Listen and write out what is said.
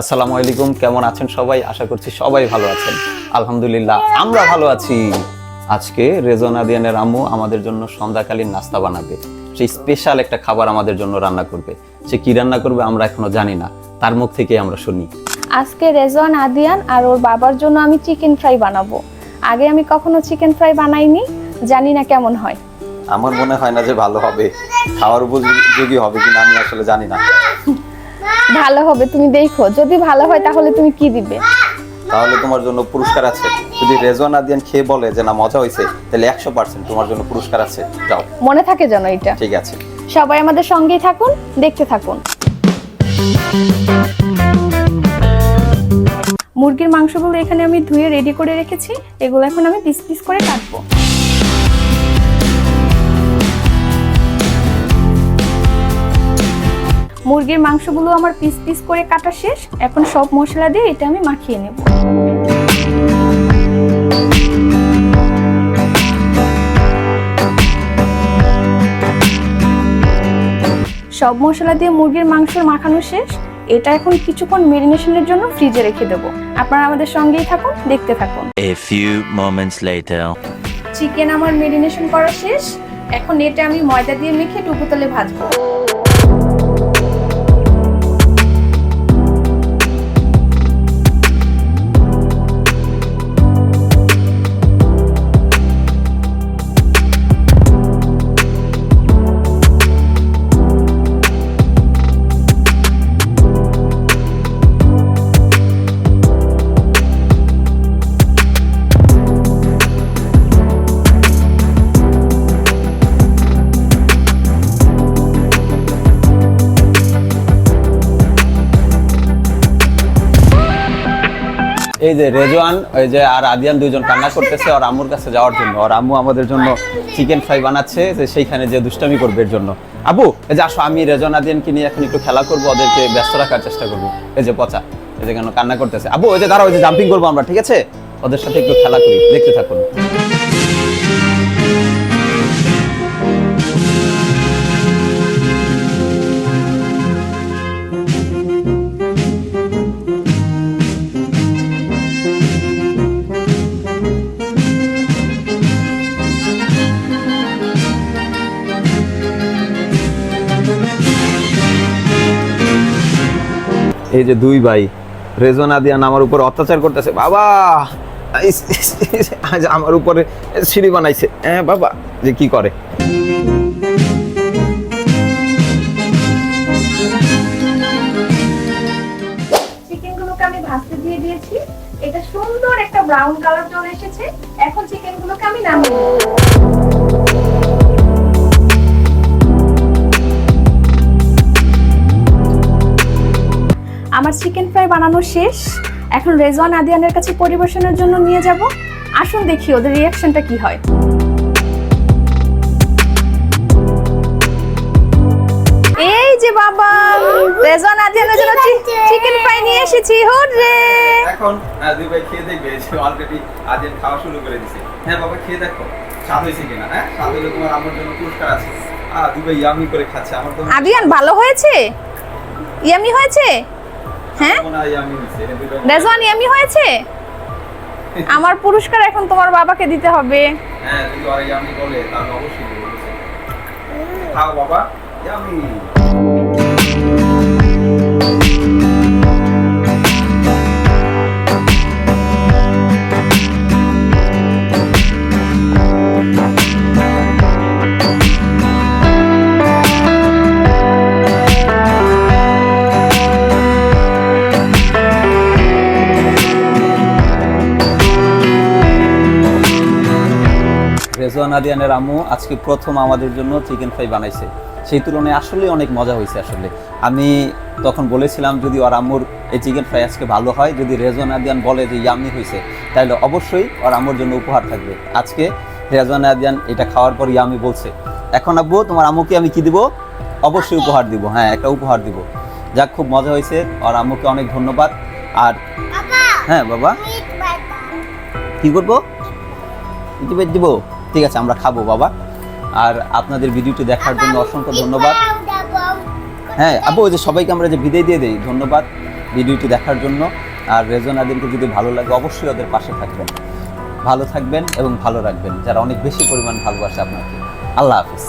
আসসালামু আলাইকুম কেমন আছেন সবাই? আশা করছি সবাই ভালো আছেন। আলহামদুলিল্লাহ আমরা ভালো আছি। আজকে রেজনা দিয়ানের আম্মু আমাদের জন্য সন্ধ্যাকালীন নাস্তা বানাবে। সেই স্পেশাল একটা খাবার আমাদের জন্য রান্না করবে। সে কি রান্না করবে আমরা এখনও জানি না। তার মুখ থেকে আমরা শুনি। আজকে রেজওয়ান আদিয়ান আর ওর বাবার জন্য আমি চিকেন ফ্রাই বানাবো। আগে আমি কখনো চিকেন ফ্রাই বানাইনি জানি না কেমন হয়। আমার মনে হয় না যে ভালো হবে। খাওয়ার উপযোগী হবে কিনা আমি আসলে জানি না। ভালো হবে তুমি দেখো। যদি ভালো হয় তাহলে তুমি কি দিবে? তাহলে তোমার জন্য পুরস্কার আছে। যদি রেজওয়ান আদিয়ান খেয়ে বলে যে না মজা হয়েছে তাহলে একশো পার্সেন্ট তোমার জন্য পুরস্কার আছে। যাও। মনে থাকে যেন এটা। ঠিক আছে। সবাই আমাদের সঙ্গেই থাকুন দেখতে থাকুন। মুরগির মাংসগুলো এখানে আমি ধুয়ে রেডি করে রেখেছি। এগুলো এখন আমি পিস পিস করে কাটবো। মুরগির মাংসগুলো আমার পিস পিস করে কাটা শেষ। এখন সব মশলা দিয়ে এটা আমি মাখিয়ে নেব। সব মশলা দিয়ে মুরগির মাংস মাখানো শেষ। এটা এখন কিছুক্ষণ মেরিনেশনের জন্য ফ্রিজে রেখে দেবো। আপনারা আমাদের সঙ্গেই থাকুন দেখতে থাকুন। A few moments later. Chicken আমার মেরিনেশন করা শেষ। এখন এটা আমি ময়দা দিয়ে মেখে টুকু তেলে ভাজবো। এই যে রেজওয়ান ওই যে আর আদিয়ান দুইজন কান্না করতেছে ওর আম্মুর কাছে যাওয়ার জন্য। ওর আম্মু আমাদের জন্য চিকেন ফ্রাই বানাচ্ছে, যে সেইখানে যে দুষ্টামি করবে এর জন্য। আবু, এই যে আসো, আমি রেজওয়ান আদিয়ানকে নিয়ে এখন একটু খেলা করব, ওদেরকে ব্যস্ত রাখার চেষ্টা করব। এই যে পচা, এই যে কেন কান্না করতেছে। আবু ওই যে দাঁড়াও ওই যে জাম্পিং করব আমরা, ঠিক আছে? ওদের সাথে একটু খেলা করি, দেখতে থাকুন। এই যে দুই ভাই রেজন আদিয়ান আমার উপর অত্যাচার করতেছে। বাবা! আমার উপরে সিঁড়ি বানাইছে। হ্যাঁ বাবা, যে কি করে? এটা সুন্দর একটা ব্রাউন কালার চলে এসেছে। এখন আমি আমার চিকেন ফ্রাই বানানো শেষ। এখন রেজওয়ান আদিয়ানের কাছে পরিবেশনের জন্য নিয়ে যাব। আসুন দেখি ওদের রিয়াকশনটা কি হয়। এই যে বাবা রেজওয়ান আদিয়ানের জন্য চিকেন ফ্রাই নিয়ে এসেছি হুররে! এখন দুই ভাই খেয়ে দেখবে যে অলরেডি আদিয়ান খাওয়া শুরু করে দিছে। হ্যাঁ বাবা খেয়ে দেখো স্বাদ হয়েছে কিনা হ্যাঁ? স্বাদ হলে তোমার আমার জন্য পুরস্কার আছে। আহ দুই ভাই ইয়ামি করে খাচ্ছে আমার তো আদিয়ান ভালো হয়েছে? ইয়ামি হয়েছে? হ্যাঁ? মনে হয় ইয়ামি হয়েছে? আমার পুরস্কার এখন তোমার বাবাকে দিতে হবে। হ্যাঁ যদি ইয়ামি বলে তাহলে অবশ্যই দেবো খাও বাবা ইয়ামি রেজওয়ান আদিয়ানের আম্মু আজকে প্রথম আমাদের জন্য চিকেন ফ্রাই বানাইছে। সেই তুলনায় আসলে অনেক মজা হয়েছে আসলে। আমি তখন বলেছিলাম যদি ওর আম্মুর এই চিকেন ফ্রাই আজকে ভালো হয় যদি রেজওয়ান আদিয়ান বলে যে ইয়ামি হয়েছে তাহলে অবশ্যই ওর আম্মুর জন্য উপহার থাকবে। আজকে রেজওয়ান আদিয়ান এটা খাওয়ার পর ইয়ামি বলছে এখন আব্বু তোমার আম্মুকে আমি কি দিব? অবশ্যই উপহার দিব হ্যাঁ একটা উপহার দিব। যাক খুব মজা হয়েছে ওর আম্মুকে অনেক ধন্যবাদ। আর হ্যাঁ বাবা? কি করব? দিব। ঠিক আছে, আমরা খাব, বাবা। আর আপনাদের ভিডিওটি দেখার জন্য অসংখ্য ধন্যবাদ। হ্যাঁ আবু ওই যে সবাইকে আমরা যে বিদায় দিয়ে দিই, ধন্যবাদ ভিডিওটি দেখার জন্য। আর রেজন আদিনকে যদি ভালো লাগে, অবশ্যই ওদের পাশে থাকবেন। ভালো থাকবেন এবং ভালো রাখবেন, যারা অনেক বেশি পরিমাণ ভালোবাসে আপনাকে। আল্লাহ হাফিজ।